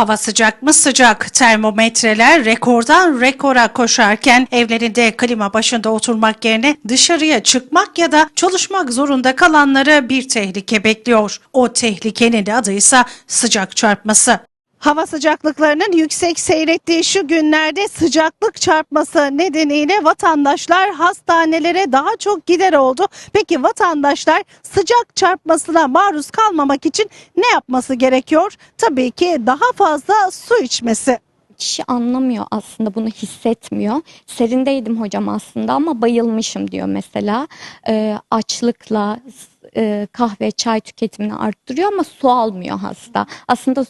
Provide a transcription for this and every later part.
Hava sıcak mı sıcak? Termometreler rekordan rekora koşarken evlerinde klima başında oturmak yerine dışarıya çıkmak ya da çalışmak zorunda kalanları bir tehlike bekliyor. O tehlikenin adı ise sıcak çarpması. Hava sıcaklıklarının yüksek seyrettiği şu günlerde sıcaklık çarpması nedeniyle vatandaşlar hastanelere daha çok gider oldu. Peki vatandaşlar sıcak çarpmasına maruz kalmamak için ne yapması gerekiyor? Tabii ki daha fazla su içmesi. kişi anlamıyor aslında bunu hissetmiyor. Serindeydim hocam aslında ama bayılmışım diyor mesela. Ee, açlıkla e, kahve çay tüketimini arttırıyor ama su almıyor hasta. Aslında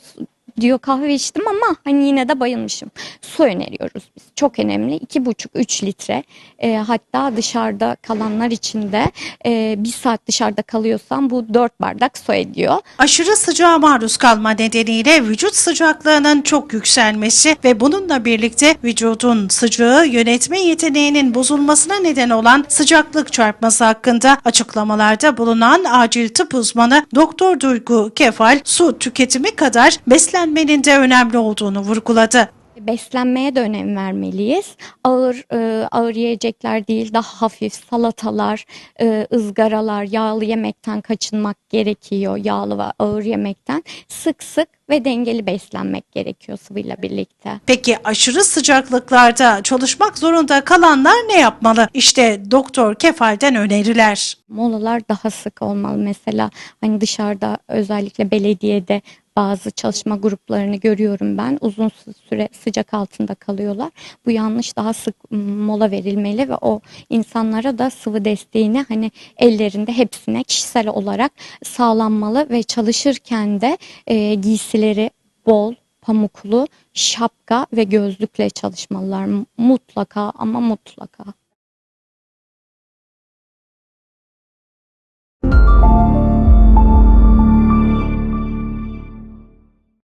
diyor kahve içtim ama hani yine de bayılmışım. Su öneriyoruz biz. Çok önemli. 2,5-3 litre. Ee, hatta dışarıda kalanlar için de e, bir saat dışarıda kalıyorsam bu 4 bardak su ediyor. Aşırı sıcağa maruz kalma nedeniyle vücut sıcaklığının çok yükselmesi ve bununla birlikte vücudun sıcağı yönetme yeteneğinin bozulmasına neden olan sıcaklık çarpması hakkında açıklamalarda bulunan acil tıp uzmanı Doktor Duygu Kefal su tüketimi kadar beslenmenin de önemli olduğunu vurguladı. Beslenmeye de önem vermeliyiz. Ağır e, ağır yiyecekler değil, daha hafif salatalar, e, ızgaralar, yağlı yemekten kaçınmak gerekiyor. Yağlı ve ağır yemekten sık sık ve dengeli beslenmek gerekiyor sıvıyla birlikte. Peki aşırı sıcaklıklarda çalışmak zorunda kalanlar ne yapmalı? İşte Doktor Kefal'den öneriler. Molalar daha sık olmalı. Mesela hani dışarıda özellikle belediyede bazı çalışma gruplarını görüyorum ben. Uzun süre sıcak altında kalıyorlar. Bu yanlış daha sık mola verilmeli ve o insanlara da sıvı desteğini hani ellerinde hepsine kişisel olarak sağlanmalı ve çalışırken de e, giysileri bol pamuklu şapka ve gözlükle çalışmalılar mutlaka ama mutlaka.